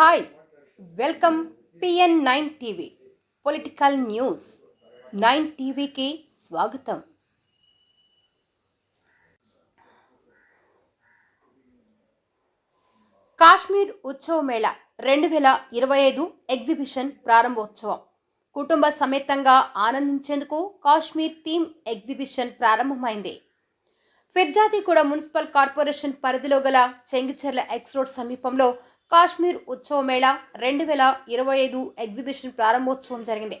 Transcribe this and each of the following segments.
Hi welcome PN nine TV political news nine టీవీకి స్వాగతం. కాశ్మీర్ ఉత్సవ మేళ రెండు వేల ఇరవై ఐదు ఎగ్జిబిషన్ ప్రారంభోత్సవం. కుటుంబ సమేతంగా ఆనందించేందుకు కాశ్మీర్ థీమ్ ఎగ్జిబిషన్ ప్రారంభమైంది. ఫిర్జాదిగూడ మున్సిపల్ కార్పొరేషన్ పరిధిలో గల చెంగిచెర్ల ఎక్స్ రోడ్ సమీపంలో కాశ్మీర్ ఉత్సవ మేళా రెండు వేల ఇరవై ఐదు ఎగ్జిబిషన్ ప్రారంభోత్సవం జరిగింది.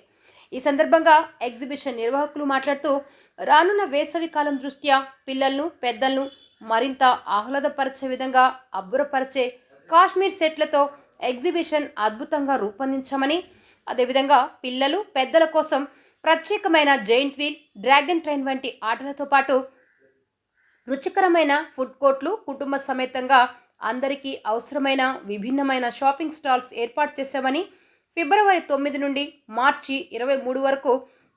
ఈ సందర్భంగా ఎగ్జిబిషన్ నిర్వాహకులు మాట్లాడుతూ రానున్న వేసవి కాలం దృష్ట్యా పిల్లలను పెద్దలను మరింత ఆహ్లాదపరిచే విధంగా అబ్బురపరిచే కాశ్మీర్ సెట్లతో ఎగ్జిబిషన్ అద్భుతంగా రూపొందించామని అదేవిధంగా పిల్లలు పెద్దల కోసం ప్రత్యేకమైన జైంట్ వీల్ డ్రాగన్ ట్రైన్ వంటి ఆటలతో పాటు రుచికరమైన ఫుడ్ కోర్ట్లు కుటుంబ సమేతంగా అందరికీ అవసరమైన విభిన్నమైన షాపింగ్ స్టాల్స్ ఏర్పాటు చేశామని ఫిబ్రవరి తొమ్మిది నుండి మార్చి ఇరవై మూడు వరకు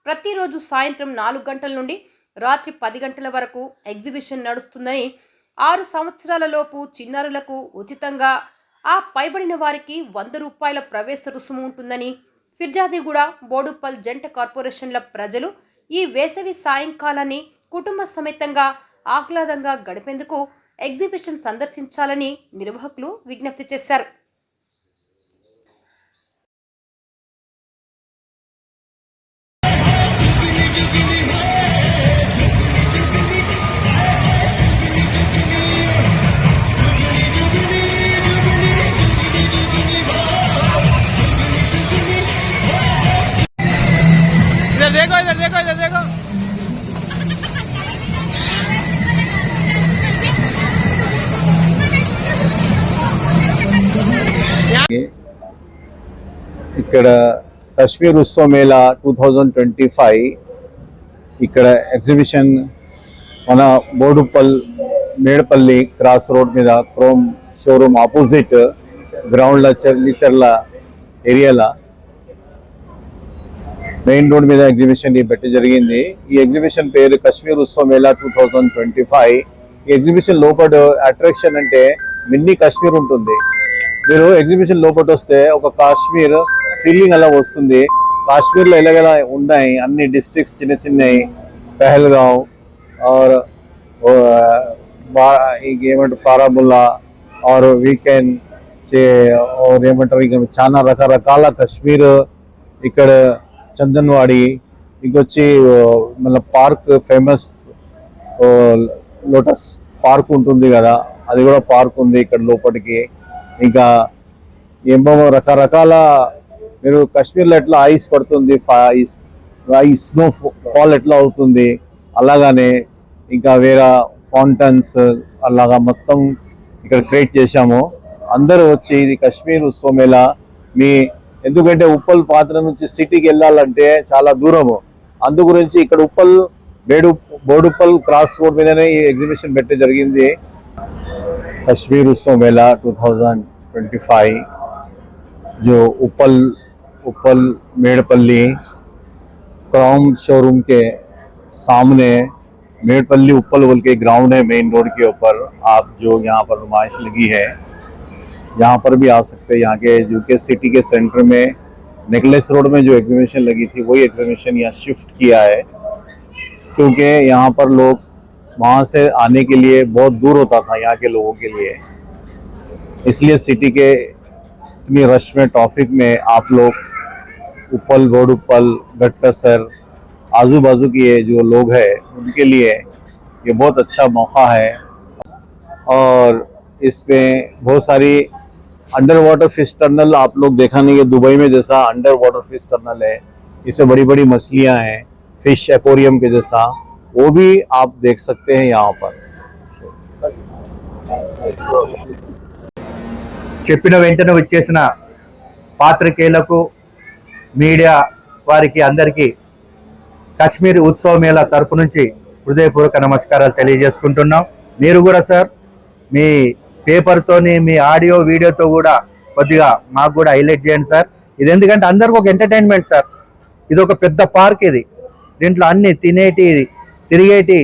ప్రతిరోజు సాయంత్రం నాలుగు గంటల నుండి రాత్రి పది గంటల వరకు ఎగ్జిబిషన్ నడుస్తుందని ఆరు సంవత్సరాలలోపు చిన్నారులకు ఉచితంగా ఆ పైబడిన వారికి వంద రూపాయల ప్రవేశ రుసుము ఉంటుందని ఫిర్జాదిగూడ బోడుపల్ జంట కార్పొరేషన్ల ప్రజలు ఈ వేసవి సాయంకాలాన్ని కుటుంబ సమేతంగా ఆహ్లాదంగా గడిపేందుకు ఎగ్జిబిషన్ సందర్శించాలని నిర్వాహకులు విజ్ఞప్తి చేశారు. ఇక్కడ కశ్మీర్ ఉత్సవ Mela two thousand twenty five ఇక్కడ ఎగ్జిబిషన్ మన బోడుపల్ మేడపల్లి క్రాస్ రోడ్ మీద క్రోమ్ షోరూమ్ ఆపోజిట్ గ్రౌండ్ల చెర్ల ఏరియాలో మెయిన్ రోడ్ మీద ఎగ్జిబిషన్ ఈ పెట్టి జరిగింది. ఈ ఎగ్జిబిషన్ పేరు Kashmir Utsav Mela two thousand twenty five ఈ ఎగ్జిబిషన్ లోపల అట్రాక్షన్ అంటే మిన్నీ కాశ్మీర్ ఉంటుంది. మీరు ఎగ్జిబిషన్ లోపల వస్తే ఒక కాశ్మీర్ ఫీలింగ్ అలా వస్తుంది. కాశ్మీర్లో ఎలాగెలా ఉన్నాయి? అన్ని డిస్ట్రిక్ట్స్ చిన్న చిన్నవి పెహల్గావ్ ఆర్ ఏమంటారు పారాబుల్లా ఆర్ వీకెండ్ ఆర్ ఏమంటారు ఇక చాలా రకరకాల కాశ్మీర్ ఇక్కడ చందన్వాడి ఇంకొచ్చి మన పార్క్ ఫేమస్ లోటస్ పార్క్ ఉంటుంది కదా అది కూడా పార్క్ ఉంది ఇక్కడ లోపలికి. ఇంకా ఏమో రకరకాల మీరు కాశ్మీర్లో ఎట్లా ఐస్ పడుతుంది ఐస్ ఐస్ స్నో ఫాల్ ఎట్లా అవుతుంది అలాగానే ఇంకా వేరే ఫౌంటైన్స్ అలాగా మొత్తం ఇక్కడ క్రియేట్ చేశాము అందరూ వచ్చి ఇది కాశ్మీర్ ఉత్సవ మేళా మీ ఎందుకంటే ఉప్పల్ పాత్ర నుంచి సిటీకి వెళ్ళాలంటే చాలా దూరము అందు గురించి ఇక్కడ ఉప్పల్ బేడు బోడుప్పల్ క్రాస్ రోడ్ మీదనే ఈ ఎగ్జిబిషన్ పెట్టే జరిగింది कश्मीर उत्सव मेला 2025 जो उपल उपल मेड़पल्ली क्राउन शोरूम के सामने मेड़पल्ली उपल बोल के ग्राउंड है मेन रोड के ऊपर। आप जो यहाँ पर नुमाइश लगी है, यहाँ पर भी आ सकते हैं। यहाँ के जो के सिटी के सेंटर में नेकलेस रोड में जो एग्जीबिशन लगी थी, वही एग्जीबिशन यहाँ शिफ्ट किया है। क्योंकि यहाँ पर लोग वहाँ से आने के लिए बहुत दूर होता था, यहाँ के लोगों के लिए। इसलिए सिटी के इतनी रश में ट्रैफ़िक में आप लोग उपल बोर्ड उपल गटकसर आजू बाजू के जो लोग हैं उनके लिए ये बहुत अच्छा मौका है और इसमें बहुत सारी अंडर वाटर फिश टनल आप लोग देखा नहीं है दुबई में जैसा अंडर वाटर फिश टनल है इससे बड़ी बड़ी मछलियां हैं फिश एक्वेरियम के जैसा वो भी आप देख सकते हैं यहाँ पर చెప్పిన వెంటనే వచ్చేసిన పాత్రికేయులకు మీడియా వారికి అందరికీ కాశ్మీర్ ఉత్సవ మేళా తరపు నుంచి హృదయపూర్వక నమస్కారాలు తెలియజేసుకుంటున్నాం. మీరు కూడా సార్ మీ పేపర్తోని మీ ఆడియో వీడియోతో కూడా కొద్దిగా మాకు కూడా హైలైట్ చేయండి సార్. ఇది ఎందుకంటే అందరికి ఒక ఎంటర్టైన్మెంట్ సార్. ఇది ఒక పెద్ద పార్క్ ఇది. దీంట్లో అన్ని తినేటి తిరిగేటి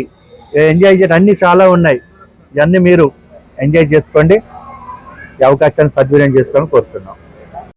ఎంజాయ్ చేయడం అన్ని చాలా ఉన్నాయి. ఇవన్నీ మీరు ఎంజాయ్ చేసుకోండి. ఈ అవకాశాన్ని సద్వినియోగం చేసుకోవాలని కోరుతున్నాం.